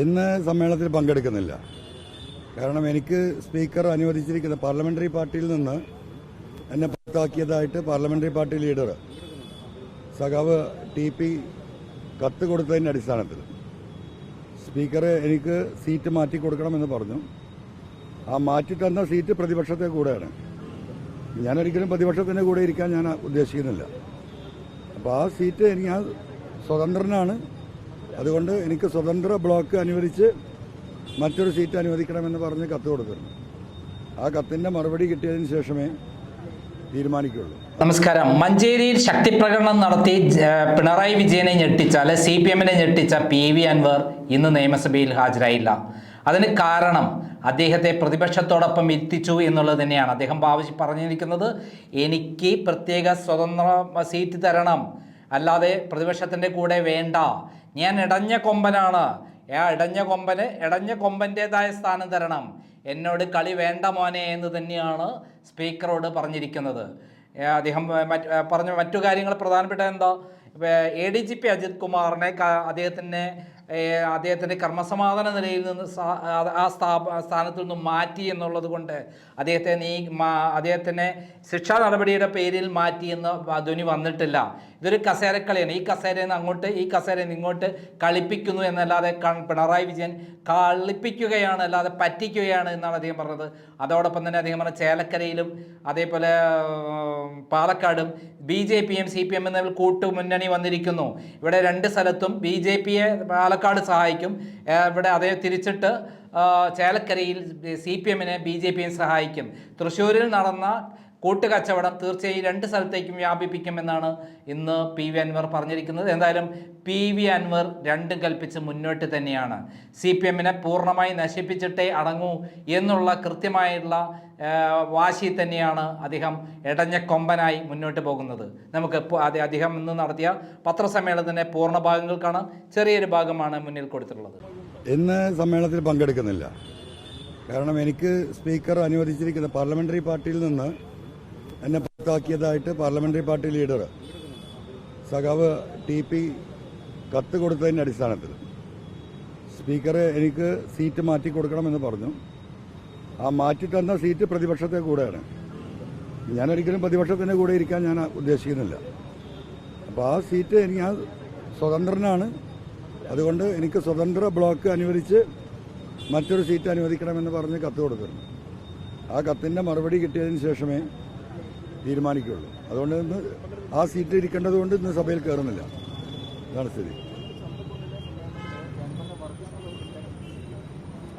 ഇന്ന് സമ്മേളനത്തിൽ പങ്കെടുക്കുന്നില്ല. കാരണം എനിക്ക് സ്പീക്കർ അനുവദിച്ചിരിക്കുന്ന പാർലമെന്ററി പാർട്ടിയിൽ നിന്ന് എന്നെ പുറത്താക്കിയതായിട്ട് പാർലമെന്ററി പാർട്ടി ലീഡർ സഖാവ് ടി പി കത്ത് കൊടുത്തതിന്റെ അടിസ്ഥാനത്തിൽ സ്പീക്കർ എനിക്ക് സീറ്റ് മാറ്റി കൊടുക്കണമെന്ന് പറഞ്ഞു. ആ മാറ്റി തന്ന സീറ്റ് പ്രതിപക്ഷത്തെ കൂടെയാണ്. ഞാനൊരിക്കലും പ്രതിപക്ഷത്തിന്റെ കൂടെ ഇരിക്കാൻ ഞാൻ ഉദ്ദേശിക്കുന്നില്ല. അപ്പോൾ ആ സീറ്റ് എനിക്ക് ഞാൻ സ്വതന്ത്രനാണ്. അതുകൊണ്ട് എനിക്ക് സ്വതന്ത്ര ബ്ലോക്ക് അനുവദിച്ച് മറ്റൊരു സീറ്റ് അനുവദിക്കണമെന്ന് പറഞ്ഞ് കത്ത് കൊടുത്തിരുന്നു ആ കത്തിന്റെ മറുപടി കിട്ടിയതിന് ശേഷമേ തീരുമാനിക്കുകയുള്ളൂ. നമസ്കാരം. മഞ്ചേരിയിൽ ശക്തി പ്രകടനം നടത്തി പിണറായി വിജയനെ ഞെട്ടിച്ച അല്ലെ സി പി എമ്മിനെ ഞെട്ടിച്ച പി വി അൻവർ ഇന്ന് നിയമസഭയിൽ ഹാജരായില്ല. അതിന് കാരണം അദ്ദേഹത്തെ പ്രതിപക്ഷത്തോടൊപ്പം എത്തിച്ചു എന്നുള്ളത് തന്നെയാണ്. അദ്ദേഹം ആവശ്യം പറഞ്ഞിരിക്കുന്നത് എനിക്ക് പ്രത്യേക സ്വതന്ത്ര സീറ്റ് തരണം. അല്ലാതെ പ്രതിപക്ഷത്തിന്റെ കൂടെ വേണ്ട. ഞാൻ ഇടഞ്ഞ കൊമ്പനാണ്. ആ ഇടഞ്ഞ കൊമ്പന് ഇടഞ്ഞ കൊമ്പന്റേതായ സ്ഥാനം തരണം. എന്നോട് കളി വേണ്ട മോനെ എന്ന് തന്നെയാണ് സ്പീക്കറോട് പറഞ്ഞിരിക്കുന്നത്. അദ്ദേഹം പറഞ്ഞ മറ്റു കാര്യങ്ങൾ പ്രധാനപ്പെട്ട എന്താ A D G P Ajith കുമാറിനെ ഏ, അദ്ദേഹത്തിന്റെ കർമ്മസമാധാന നിലയിൽ നിന്ന് ആ- സ്ഥാപ സ്ഥാനത്ത് നിന്ന് മാറ്റി എന്നുള്ളത് കൊണ്ട് അദ്ദേഹത്തെ നീ അദ്ദേഹത്തിനെ ശിക്ഷാ നടപടിയുടെ പേരിൽ മാറ്റി എന്ന് ധ്വനി വന്നിട്ടില്ല. ഇതൊരു കസേരക്കളിയാണ്. ഈ കസേരയിൽ നിന്ന് അങ്ങോട്ട് ഈ കസേരയിൽ നിന്ന് ഇങ്ങോട്ട് കളിപ്പിക്കുന്നു എന്നല്ലാതെ പിണറായി വിജയൻ കളിപ്പിക്കുകയാണ് അല്ലാതെ പറ്റിക്കുകയാണ് എന്നാണ് അദ്ദേഹം പറഞ്ഞത്. അതോടൊപ്പം തന്നെ അദ്ദേഹം പറഞ്ഞ ചേലക്കരയിലും അതേപോലെ പാലക്കാടും ബി ജെ പിയും സി പി എമ്മും തമ്മിൽ കൂട്ടുമുന്നണി വന്നിരിക്കുന്നു. ഇവിടെ രണ്ട് സ്ഥലത്തും ബി ജെ പിയെ പാലക്കാട് സഹായിക്കും. ഏ, ഇവിടെ അതേ തിരിച്ചിട്ട് ചേലക്കരയിൽ സി പി എമ്മിനെ ബി ജെ പിയും സഹായിക്കും. തൃശ്ശൂരിൽ നടന്ന കൂട്ടുകച്ചവടം തീർച്ചയായും രണ്ട് സ്ഥലത്തേക്കും വ്യാപിപ്പിക്കുമെന്നാണ് ഇന്ന് പി വി അൻവർ പറഞ്ഞിരിക്കുന്നത്. എന്തായാലും പി വി അൻവർ രണ്ടും കൽപ്പിച്ച് മുന്നോട്ട് തന്നെയാണ്. സി പി എമ്മിനെ പൂർണമായി നശിപ്പിച്ചിട്ടേ അടങ്ങൂ എന്നുള്ള കൃത്യമായുള്ള വാശി തന്നെയാണ് അദ്ദേഹം ഇടഞ്ഞ കൊമ്പനായി മുന്നോട്ട് പോകുന്നത്. നമുക്ക് അദ്ദേഹം ഇന്ന് നടത്തിയ പത്രസമ്മേളനത്തിന്റെ പൂർണ ഭാഗങ്ങൾ കാണാം. ചെറിയൊരു ഭാഗമാണ് മുന്നിൽ കൊടുത്തിട്ടുള്ളത്. ഇന്ന് സമ്മേളനത്തിൽ പങ്കെടുക്കുന്നില്ല. കാരണം എനിക്ക് സ്പീക്കർ അനുവദിച്ചിരിക്കുന്ന പാർലമെന്ററി പാർട്ടിയിൽ നിന്ന് എന്നെ പുറത്താക്കിയതായിട്ട് പാർലമെന്ററി പാർട്ടി ലീഡർ സഖാവ് ടി പി കത്ത് കൊടുത്തതിന്റെ അടിസ്ഥാനത്തിൽ സ്പീക്കർ എനിക്ക് സീറ്റ് മാറ്റി കൊടുക്കണമെന്ന് പറഞ്ഞു. ആ മാറ്റിത്തന്ന സീറ്റ് പ്രതിപക്ഷത്തെ കൂടെയാണ്. ഞാനൊരിക്കലും പ്രതിപക്ഷത്തിന്റെ കൂടെ ഇരിക്കാൻ ഞാൻ ഉദ്ദേശിക്കുന്നില്ല. അപ്പോൾ ആ സീറ്റ് എനിക്ക് ഞാൻ സ്വതന്ത്രനാണ്. അതുകൊണ്ട് എനിക്ക് സ്വതന്ത്ര ബ്ലോക്ക് അനുവദിച്ച് മറ്റൊരു സീറ്റ് അനുവദിക്കണമെന്ന് പറഞ്ഞ് കത്ത് കൊടുത്തിരുന്നു. ആ കത്തിന്റെ മറുപടി കിട്ടിയതിന് ശേഷമേ തീരുമാനിക്കുകയുള്ളൂ അതുകൊണ്ട് ഇന്ന് ആ സീറ്റ് ഇരിക്കേണ്ടത് കൊണ്ട് ഇന്ന് സഭയിൽ കയറുന്നില്ല അതാണ് സ്ഥിതി.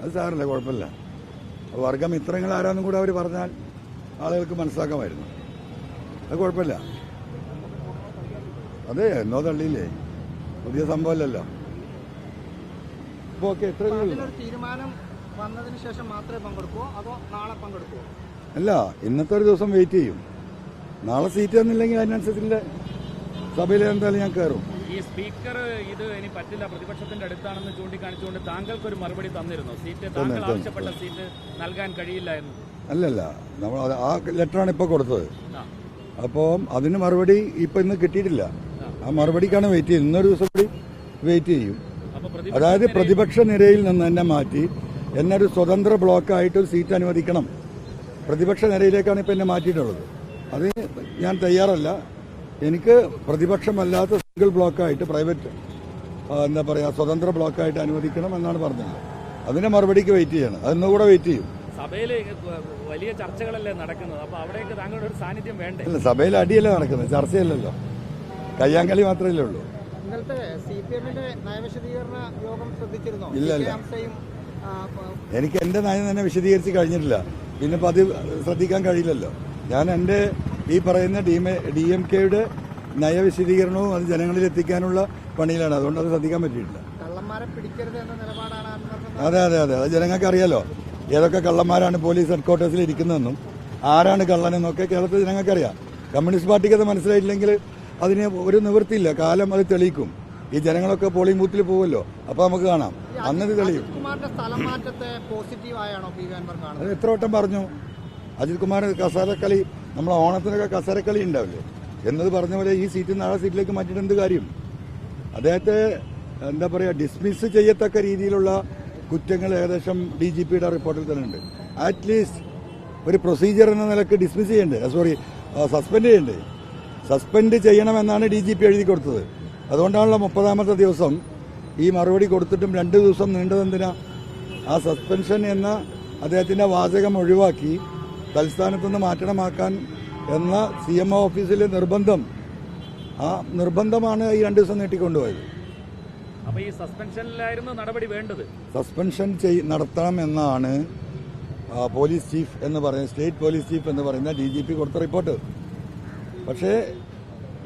അത് സാറില്ല കുഴപ്പമില്ല. വർഗമിത്രങ്ങൾ ആരാന്നും കൂടെ അവർ പറഞ്ഞാൽ ആളുകൾക്ക് മനസ്സിലാക്കാമായിരുന്നു. അത് കുഴപ്പമില്ല. അതെ എന്നോ തള്ളിയില്ലേ? പുതിയ സംഭവമല്ലല്ലോ. ഓക്കെ എത്ര തീരുമാനം വന്നതിന് ശേഷം മാത്രമേ അതോ നാളെ പങ്കെടുക്കുമോ അല്ല ഇന്നത്തെ ഒരു ദിവസം വെയിറ്റ് ചെയ്യും. നാളെ സീറ്റ് തന്നില്ലെങ്കിൽ അതിനനുസരിച്ചുള്ള സഭയിൽ എന്തായാലും ഞാൻ കയറും. ഈ സ്പീക്കർ ഇത് ഇനി പറ്റില്ല പ്രതിപക്ഷത്തിന്റെ അടുത്താണെന്ന് ചൂണ്ടിക്കാണിച്ചുകൊണ്ട് താങ്കൾക്ക് ഒരു മറുപടി തന്നിരുന്നു. സീറ്റ് താങ്കൾ ആവശ്യപ്പെട്ട സീറ്റ് നൽകാൻ കഴിയില്ല എന്ന്. അല്ലല്ല നമ്മൾ ആ ലെറ്ററാണ് ഇപ്പോൾ കൊടുത്തത്. അപ്പോ അപ്പോൾ അതിന് മറുപടി ഇപ്പം ഇന്ന് കിട്ടിയിട്ടില്ല. ആ. മറുപടിക്കാണ് വെയിറ്റ് ചെയ്യുന്നത്. ഇന്നൊരു ദിവസം കൂടി വെയിറ്റ് ചെയ്യും. അതായത് പ്രതിപക്ഷ നിരയിൽ നിന്ന് എന്നെ മാറ്റി എന്നെ ഒരു സ്വതന്ത്ര ബ്ലോക്കായിട്ട് ഒരു സീറ്റ് അനുവദിക്കണം. പ്രതിപക്ഷ നിരയിലേക്കാണ് ഇപ്പം എന്നെ മാറ്റിയിട്ടുള്ളത്. അത് ഞാൻ തയ്യാറല്ല. എനിക്ക് പ്രതിപക്ഷമല്ലാത്ത സിംഗിൾ ബ്ലോക്കായിട്ട് പ്രൈവറ്റ് എന്താ പറയുക സ്വതന്ത്ര ബ്ലോക്കായിട്ട് അനുവദിക്കണം എന്നാണ് പറഞ്ഞത്. അതിന്റെ മറുപടിക്ക് വെയിറ്റ് ചെയ്യണം. അതിന്നുകൂടെ വെയിറ്റ് ചെയ്യും. സഭയിൽ വലിയ ചർച്ചകളല്ലേ നടക്കുന്നത്? അപ്പൊ അവിടേക്ക് താങ്കളുടെ ഒരു സാന്നിധ്യം വേണ്ടേ? അല്ല സഭയിൽ അടിയല്ലേ നടക്കുന്നത്. ചർച്ചയല്ലല്ലോ. കയ്യാങ്കളി മാത്രമല്ലേ ഉള്ളൂ. ഇല്ല, ഇല്ല. എനിക്ക് എന്റെ നയം തന്നെ വിശദീകരിച്ച് കഴിഞ്ഞിട്ടില്ല. പിന്നെ അത് ശ്രദ്ധിക്കാൻ കഴിയില്ലല്ലോ. ഞാൻ എന്റെ ഈ പറയുന്ന ഡി എം ഡി എം കെയുടെ നയവിശദീകരണവും അത് ജനങ്ങളിൽ എത്തിക്കാനുള്ള പണിയിലാണ്. അതുകൊണ്ട് അത് ശ്രദ്ധിക്കാൻ പറ്റിയിട്ടില്ല. അതെ അതെ അതെ. അത് ജനങ്ങൾക്ക് അറിയാലോ ഏതൊക്കെ കള്ളന്മാരാണ് പോലീസ് ഹെഡ്ക്വാർട്ടേഴ്സിൽ ഇരിക്കുന്നതെന്നും ആരാണ് കള്ളനെന്നൊക്കെ കേരളത്തിൽ ജനങ്ങൾക്കറിയാം. കമ്മ്യൂണിസ്റ്റ് പാർട്ടിക്ക് അത് മനസ്സിലായില്ലെങ്കിൽ അതിന് ഒരു നിവൃത്തിയില്ല. കാലം അത് തെളിയിക്കും. ഈ ജനങ്ങളൊക്കെ പോളിംഗ് ബൂത്തിൽ പോകുമല്ലോ. അപ്പൊ നമുക്ക് കാണാം. അന്നത് തെളിയും. അത് എത്ര വട്ടം പറഞ്ഞു? അജിത് കുമാർ കസാരക്കളി നമ്മളെ ഓണത്തിനൊക്കെ കസാരക്കളി ഉണ്ടാവില്ലേ? എന്നത് പറഞ്ഞ പോലെ ഈ സീറ്റിൽ ആ സീറ്റിലേക്ക് മാറ്റിയിട്ട് എന്ത് കാര്യം? അദ്ദേഹത്തെ എന്താ പറയുക ഡിസ്മിസ് ചെയ്യത്തക്ക രീതിയിലുള്ള കുറ്റങ്ങൾ ഏകദേശം ഡി ജി പിയുടെ റിപ്പോർട്ടിൽ തന്നെ ഉണ്ട് അറ്റ്ലീസ്റ്റ് ഒരു പ്രൊസീജിയർ എന്ന നിലയ്ക്ക് ഡിസ്മിസ് ചെയ്യണ്ടേ. സോറി സസ്പെൻഡ് ചെയ്യണ്ടേ. സസ്പെൻഡ് ചെയ്യണമെന്നാണ് ഡി ജി പി എഴുതി കൊടുത്തത്. അതുകൊണ്ടാണല്ലോ മുപ്പതാമത്തെ ദിവസം ഈ മറുപടി കൊടുത്തിട്ടും രണ്ട് ദിവസം നീണ്ടതെന്തിനാ? ആ സസ്പെൻഷൻ എന്ന അദ്ദേഹത്തിന്റെ വാചകം ഒഴിവാക്കി തൽസ്ഥാനത്തുനിന്ന് മാറ്റണമാക്കാൻ എന്ന സി എം ഒ ഓഫീസിലെ നിർബന്ധം. ആ നിർബന്ധമാണ് ഈ രണ്ട് ദിവസം നീട്ടിക്കൊണ്ടുപോയത്. ഈ സസ്പെൻഷനിലായിരുന്നു നടപടി വേണ്ടത്. സസ്പെൻഷൻ ചെയ് നടത്തണം എന്നാണ് പോലീസ് ചീഫ് എന്ന് പറയുന്ന സ്റ്റേറ്റ് പോലീസ് ചീഫ് എന്ന് പറയുന്ന ഡി ജി പി കൊടുത്ത റിപ്പോർട്ട്. പക്ഷേ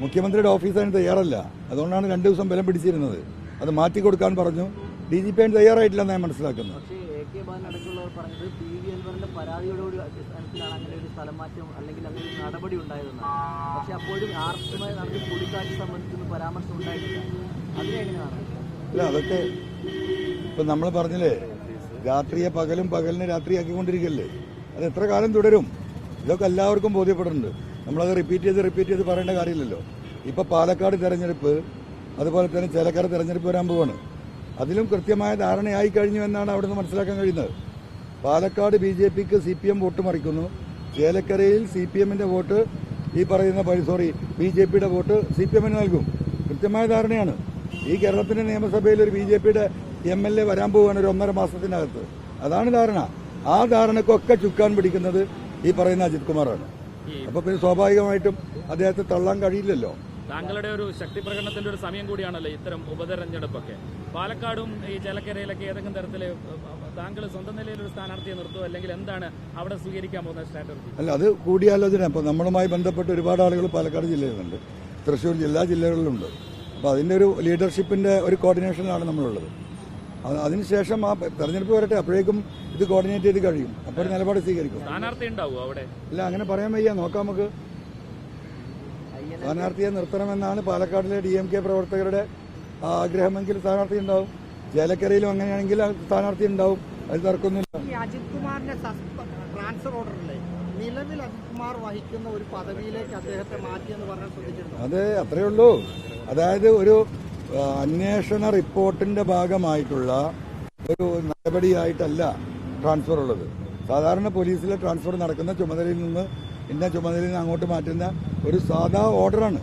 മുഖ്യമന്ത്രിയുടെ ഓഫീസ് അതിന് തയ്യാറല്ല. അതുകൊണ്ടാണ് രണ്ട് ദിവസം ബലം പിടിച്ചിരുന്നത്. അത് മാറ്റി കൊടുക്കാൻ പറഞ്ഞു. ഡി ജി പി അതിന് തയ്യാറായിട്ടില്ലെന്ന് ഞാൻ അടക്കമുള്ളവർ പറഞ്ഞത് പി വി അൻവറിന്റെ പരാതിയോടുകൂടി അടിസ്ഥാനത്തിലാണ് അങ്ങനെ ഒരു സ്ഥലമാറ്റം അല്ലെങ്കിൽ അങ്ങനെ ഒരു നടപടി ഉണ്ടായതെന്നാണ്. പക്ഷെ അപ്പോഴും ആർക്കുമായി നടത്തി കൂടിക്കാഴ്ച സംബന്ധിച്ചൊന്നും പരാമർശം ഉണ്ടായിട്ടില്ല. അതിനെങ്ങനെയാണ് അല്ല അതൊക്കെ ഇപ്പൊ നമ്മൾ പറഞ്ഞില്ലേ രാത്രിയെ പകലും പകലിനെ രാത്രിയാക്കിക്കൊണ്ടിരിക്കല്ലേ? അത് എത്ര കാലം തുടരും? ഇതൊക്കെ എല്ലാവർക്കും ബോധ്യപ്പെടുന്നുണ്ട്. നമ്മളത് റിപ്പീറ്റ് ചെയ്ത് റിപ്പീറ്റ് ചെയ്ത് പറയേണ്ട കാര്യമില്ലല്ലോ. ഇപ്പൊ പാലക്കാട് തെരഞ്ഞെടുപ്പ് അതുപോലെ തന്നെ ചേലക്കര തെരഞ്ഞെടുപ്പ് വരാൻ പോവാണ്. അതിലും കൃത്യമായ ധാരണയായി കഴിഞ്ഞു എന്നാണ് അവിടെ നിന്ന് മനസ്സിലാക്കാൻ കഴിയുന്നത്. പാലക്കാട് ബി ജെ പിക്ക് സി പി എം വോട്ട് മറിക്കുന്നു. ചേലക്കരയിൽ സി പി എമ്മിന്റെ വോട്ട് ഈ പറയുന്ന സോറി ബി ജെ പിയുടെ വോട്ട് സി പി എമ്മിന് നൽകും. കൃത്യമായ ധാരണയാണ്. ഈ കേരളത്തിന്റെ നിയമസഭയിൽ ഒരു ബി ജെ പിയുടെ എം എൽ എ വരാൻ പോവുകയാണ് ഒരു ഒന്നര മാസത്തിനകത്ത്. അതാണ് ധാരണ. ആ ധാരണക്കൊക്കെ ചുക്കാൻ പിടിക്കുന്നത് ഈ പറയുന്ന അജിത് കുമാറാണ്. അപ്പൊ പിന്നെ സ്വാഭാവികമായിട്ടും അദ്ദേഹത്തെ തള്ളാൻ കഴിയില്ലല്ലോ. താങ്കളുടെ ഒരു ശക്തി പ്രകടനത്തിന്റെ ഒരു സമയം കൂടിയാണല്ലോ ഇത്തരം ഉപതെരഞ്ഞെടുപ്പൊക്കെ. പാലക്കാടും ഈ ചേലക്കരയിലൊക്കെ ഏതെങ്കിലും തരത്തിൽ താങ്കൾ സ്വന്തം നിലയിൽ ഒരു സ്ഥാനാർത്ഥിയെ നിർത്തുമോ അല്ലെങ്കിൽ എന്താണ് അവിടെ സ്വീകരിക്കാൻ പോകുന്ന സ്ട്രാറ്റജി? അല്ല അത് കൂടിയാലോചന. അപ്പൊ നമ്മളുമായി ബന്ധപ്പെട്ട് ഒരുപാട് ആളുകൾ പാലക്കാട് ജില്ലയിലുണ്ട്. തൃശ്ശൂർ ജില്ലാ ജില്ലകളിലുണ്ട്. അപ്പോൾ അതിന്റെ ഒരു ലീഡർഷിപ്പിന്റെ ഒരു കോർഡിനേഷനിലാണ് നമ്മളുള്ളത്. അത് അതിനുശേഷം ആ തെരഞ്ഞെടുപ്പ് വരട്ടെ അപ്പോഴേക്കും ഇത് കോർഡിനേറ്റ് ചെയ്ത് കഴിയും. അപ്പോൾ നിലപാട് സ്വീകരിക്കും. സ്ഥാനാർത്ഥി ഉണ്ടാവും അവിടെ? ഇല്ല അങ്ങനെ പറയാൻ വയ്യ. നോക്കാം നമുക്ക്. സ്ഥാനാർത്ഥിയെ നിർത്തണമെന്നാണ് പാലക്കാടിലെ ഡി എം കെ പ്രവർത്തകരുടെ ആഗ്രഹമെങ്കിൽ സ്ഥാനാർത്ഥി ഉണ്ടാവും. ചേലക്കരയിലും അങ്ങനെയാണെങ്കിൽ സ്ഥാനാർത്ഥി ഉണ്ടാവും. അതിൽ തർക്കമൊന്നുമില്ല. ഈ അജിത് കുമാറിന്റെ ട്രാൻസ്ഫർ ഓർഡറിലെ നിലവിൽ അജിത് കുമാർ വഹിക്കുന്ന ഒരു പദവിയിലേക്ക് അദ്ദേഹത്തെ മാറ്റിയെന്ന് പറഞ്ഞാൽ ശ്രദ്ധിച്ചിട്ടുണ്ട്? അതെ അത്രയേ ഉള്ളൂ. അതായത് ഒരു അന്വേഷണ റിപ്പോർട്ടിന്റെ ഭാഗമായിട്ടുള്ള ഒരു നടപടിയായിട്ടല്ല ട്രാൻസ്ഫർ ഉള്ളത്. സാധാരണ പോലീസിലെ ട്രാൻസ്ഫർ നടക്കുന്ന ചുമതലയിൽ നിന്ന് ഇന്ന ചുമതലയിൽ നിന്ന് അങ്ങോട്ട് മാറ്റുന്ന ഒരു സാധാ ഓർഡറാണ്.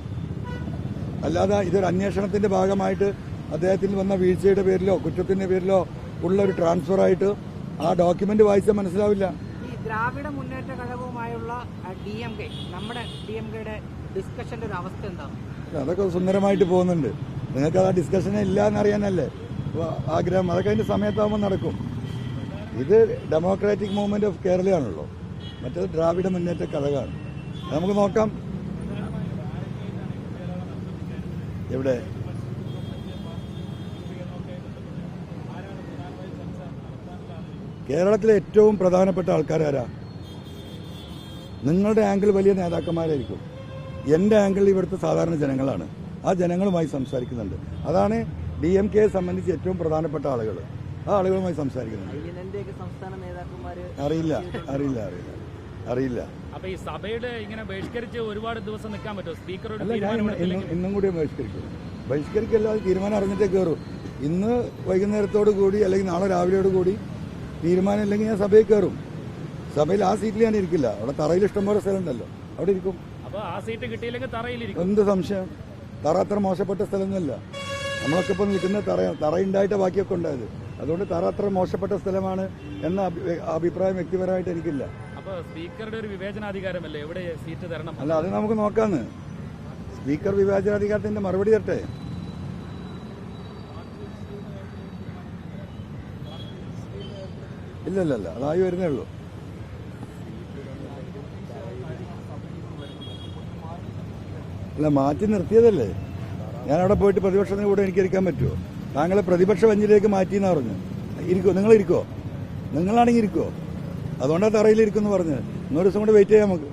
അല്ലാതെ ഇതൊരു അന്വേഷണത്തിന്റെ ഭാഗമായിട്ട് അദ്ദേഹത്തിൽ വന്ന വീഴ്ചയുടെ പേരിലോ കുറ്റത്തിന്റെ പേരിലോ ഉള്ള ഒരു ട്രാൻസ്ഫർ ആയിട്ട് ആ ഡോക്യുമെന്റ് വായിച്ചാൽ മനസ്സിലാവില്ല. ദ്രാവിഡ മുന്നേറ്റ ഘടകവുമായുള്ള ഡി എം കെ നമ്മുടെ ഡി എം കെയുടെ ഡിസ്കഷന്റെ ഒരു അവസ്ഥ എന്താണ് അതൊക്കെ സുന്ദരമായിട്ട് പോകുന്നുണ്ട്. നിങ്ങൾക്ക് ആ ഡിസ്കഷൻ ഇല്ല എന്നറിയാനല്ലേ ആഗ്രഹം അതൊക്കെ അതിന്റെ സമയത്താകുമ്പോൾ നടക്കും. ഇത് ഡെമോക്രാറ്റിക് മൂവ്മെന്റ് ഓഫ് കേരളയാണല്ലോ മറ്റേത് ദ്രാവിഡ മുന്നേറ്റ ഘടകമാണ് നമുക്ക് നോക്കാം. എവിടെ? കേരളത്തിലെ ഏറ്റവും പ്രധാനപ്പെട്ട ആൾക്കാരാരാ നിങ്ങളുടെ ആംഗിൾ വലിയ നേതാക്കന്മാരായിരിക്കും. എന്റെ ആംഗിൾ ഇവിടുത്തെ സാധാരണ ജനങ്ങളാണ്. ആ ജനങ്ങളുമായി സംസാരിക്കുന്നുണ്ട്. അതാണ് ഡി എം കെയെ സംബന്ധിച്ച് ഏറ്റവും പ്രധാനപ്പെട്ട ആളുകൾ ആ ആളുകളുമായി സംസാരിക്കുന്നുണ്ട്. അറിയില്ല. അറിയില്ല അറിയില്ല. അറിയില്ല. അപ്പൊ ഈ സഭയുടെ ഇങ്ങനെ ബഹിഷ്കരിച്ച് ഒരുപാട് ദിവസം നിൽക്കാൻ പറ്റുമോ? ഞാൻ ഇന്ന് കൂടി ബഹിഷ്കരിക്കും. ബഹിഷ്കരിക്കല്ലാതെ തീരുമാനം അറിഞ്ഞിട്ടേ കയറൂ. ഇന്ന് വൈകുന്നേരത്തോടു കൂടി അല്ലെങ്കിൽ നാളെ രാവിലെയോട് കൂടി തീരുമാനം ഇല്ലെങ്കിൽ ഞാൻ സഭയിൽ കയറും. സഭയിൽ ആ സീറ്റിൽ ഞാൻ ഇരിക്കില്ല. അവിടെ തറയിൽ ഇഷ്ടംപോലെ സ്ഥലം ഉണ്ടല്ലോ. അവിടെ ഇരിക്കും. അപ്പൊ ആ സീറ്റ് കിട്ടിയില്ലെങ്കിൽ തറയിലിരിക്കും. എന്ത് സംശയം? തറ അത്ര മോശപ്പെട്ട സ്ഥലമൊന്നുമല്ല. നമ്മളൊക്കെ ഇപ്പം നിൽക്കുന്ന തറ തറയുണ്ടായിട്ട് ബാക്കിയൊക്കെ ഉണ്ടായത്. അതുകൊണ്ട് തറ അത്ര മോശപ്പെട്ട സ്ഥലമാണ് എന്ന അഭിപ്രായം വ്യക്തിപരമായിട്ട് എനിക്കില്ല. അപ്പൊ സ്പീക്കറുടെ ഒരു വിവേചനാധികാരമല്ലേ? എവിടെ സീറ്റ് തരണം? അല്ല അത് നമുക്ക് നോക്കാന്ന്. സ്പീക്കർ വിവേചനാധികാരത്തിന്റെ മറുപടി തരട്ടെ? ഇല്ല ഇല്ല ഇല്ല അതായി വരുന്നേ ഉള്ളൂ. അല്ല മാറ്റി നിർത്തിയതല്ലേ? ഞാൻ അവിടെ പോയിട്ട് പ്രതിപക്ഷത്തിന് കൂടെ എനിക്ക് ഇരിക്കാൻ പറ്റുമോ? താങ്കളെ പ്രതിപക്ഷ വഞ്ചിലേക്ക് മാറ്റി എന്നാ പറഞ്ഞു ഇരിക്കോ നിങ്ങൾ ഇരിക്കോ നിങ്ങളാണെങ്കിൽ ഇരിക്കോ? അതുകൊണ്ടാണ് തറയിലിരിക്കുന്നു പറഞ്ഞത്. ഇന്നൊരു ദിവസം കൂടെ വെയിറ്റ് ചെയ്യാം നമുക്ക്.